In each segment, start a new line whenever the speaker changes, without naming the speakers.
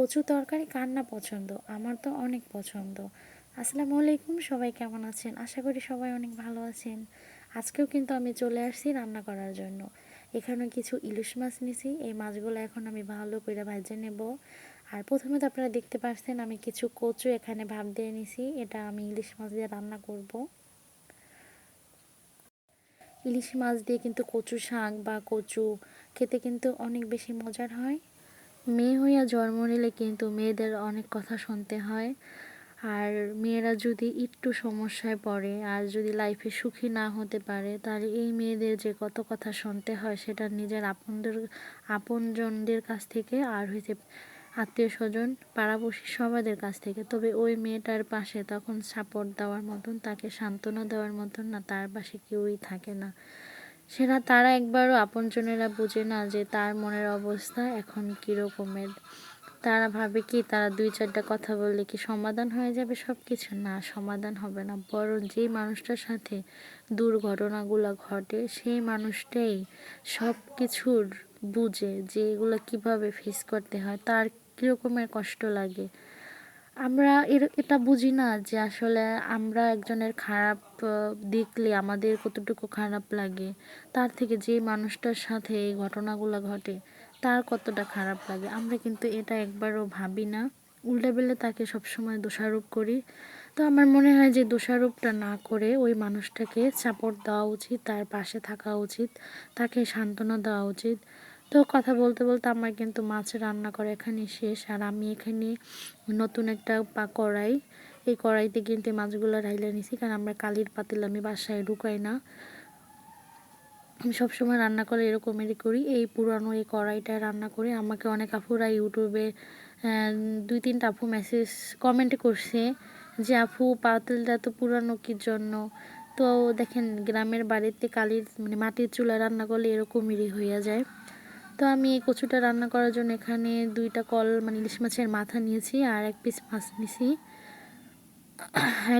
কচু তরকারি কার না পছন্দ? আমার তো অনেক পছন্দ। আসসালামু আলাইকুম, সবাই কেমন আছেন? আশা করি সবাই অনেক ভালো আছেন। আজকেও কিন্তু আমি চলে আসছি রান্না করার জন্য। এখানে কিছু ইলিশ মাছ নিছি। এই মাছগুলো এখন আমি ভালো করে ভাজে নেব। আর প্রথমে তো আপনারা দেখতে পাচ্ছেন আমি কিছু কচু এখানে ভাব দিয়ে নিছি। এটা আমি ইলিশ মাছ দিয়ে রান্না করব। ইলিশ মাছ দিয়ে কিন্তু কচু শাক বা কচু খেতে কিন্তু অনেক বেশি মজার হয়। মেয়ে হইয়া জন্ম নিলে কিন্তু মেয়েদের অনেক কথা শুনতে হয়। আর মেয়েরা যদি একটু সমস্যায় পড়ে, আর যদি লাইফে সুখী না হতে পারে, তাহলে এই মেয়েদের যে কত কথা শুনতে হয়, সেটা নিজের আপনদের, আপনজনদের কাছ থেকে, আর হয়েছে আত্মীয় স্বজন পাড়াপড়শি সবাদের কাছ থেকে। তবে ওই মেয়েটার পাশে তখন সাপোর্ট দেওয়ার মতন, তাকে সান্ত্বনা দেওয়ার মতন না, তার পাশে কেউই থাকে না। সেটা তারা একবারও আপনজনেরা বোঝে না যে তার মনের অবস্থা এখন কীরকমের। তারা ভাবে কি তারা দুই চারটা কথা বললে কি সমাধান হয়ে যাবে সব কিছু না, সমাধান হবে না। বরং যেই মানুষটার সাথে দুর্ঘটনাগুলো ঘটে, সেই মানুষটাই সব কিছুর বুঝে যে এগুলো কীভাবে ফেস করতে হয়, তার কীরকমের কষ্ট লাগে। আমরা এর, এটা বুঝি না যে আসলে আমরা একজনের খারাপ দেখলে আমাদের কতটুকু খারাপ লাগে। তার থেকে যে মানুষটার সাথে এই ঘটনাগুলো ঘটে, তার কতটা খারাপ লাগে। আমরা কিন্তু এটা একবারও ভাবি না। উল্টে বেলে তাকে সবসময় দোষারোপ করি। তো আমার মনে হয় যে দোষারোপটা না করে ওই মানুষটাকে সাপোর্ট দেওয়া উচিত, তার পাশে থাকা উচিত, তাকে সান্ত্বনা দেওয়া উচিত। তো কথা বলতে বলতে আমার কিন্তু মাছ রান্না করা এখানে শেষ। আর আমি এখানে নতুন একটা পা কড়াই, এই কড়াইতে কিন্তু মাছগুলো রাইলে নিছি, কারণ আমরা কালির পাতিল আমি বাসায় ঢুকাই না। আমি সবসময় রান্না করে এরকমেরই করি। এই পুরানো এই কড়াইটায় রান্না করে আমাকে অনেক আপুরা ইউটিউবে দুই তিনটা আফু মেসেজ কমেন্ট করছে যে আপু পাতিলটা তো পুরানো কির জন্য? তো দেখেন, গ্রামের বাড়িতে কালির মানে মাটির চুলা রান্না করলে এরকমেরই হইয়া যায়। তো আমি এই কচুটা রান্না করার জন্য এখানে দুইটা কল মানে ইলিশ মাছের মাথা নিয়েছি আর এক পিস মাছ নিয়েছি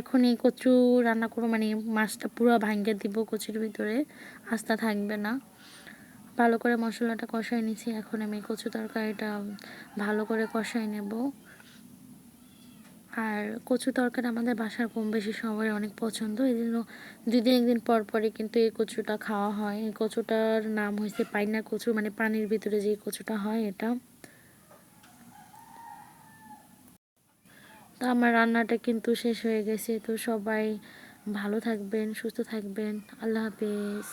এখন এই কচু রান্না করব মানে মাছটা পুরো ভাঙ্গে দিব কচুর ভিতরে, আস্তা থাকবে না। ভালো করে মশলাটা কষাই নিয়েছি এখন আমি কচু তরকারিটা ভালো করে কষাই নেব। আর কচু তরকারি আমাদের বাসার কম বেশি সবাই অনেক পছন্দ। এই জন্য দুদিন একদিন পর পরে কিন্তু এই কচুটা খাওয়া হয়। এই কচুটার নাম হয়েছে পাইনা কচু মানে পানির ভিতরে যে কচুটা হয় এটা। তো আমার রান্নাটা কিন্তু শেষ হয়ে গেছে। তো সবাই ভালো থাকবেন, সুস্থ থাকবেন। আল্লাহ হাফেজ।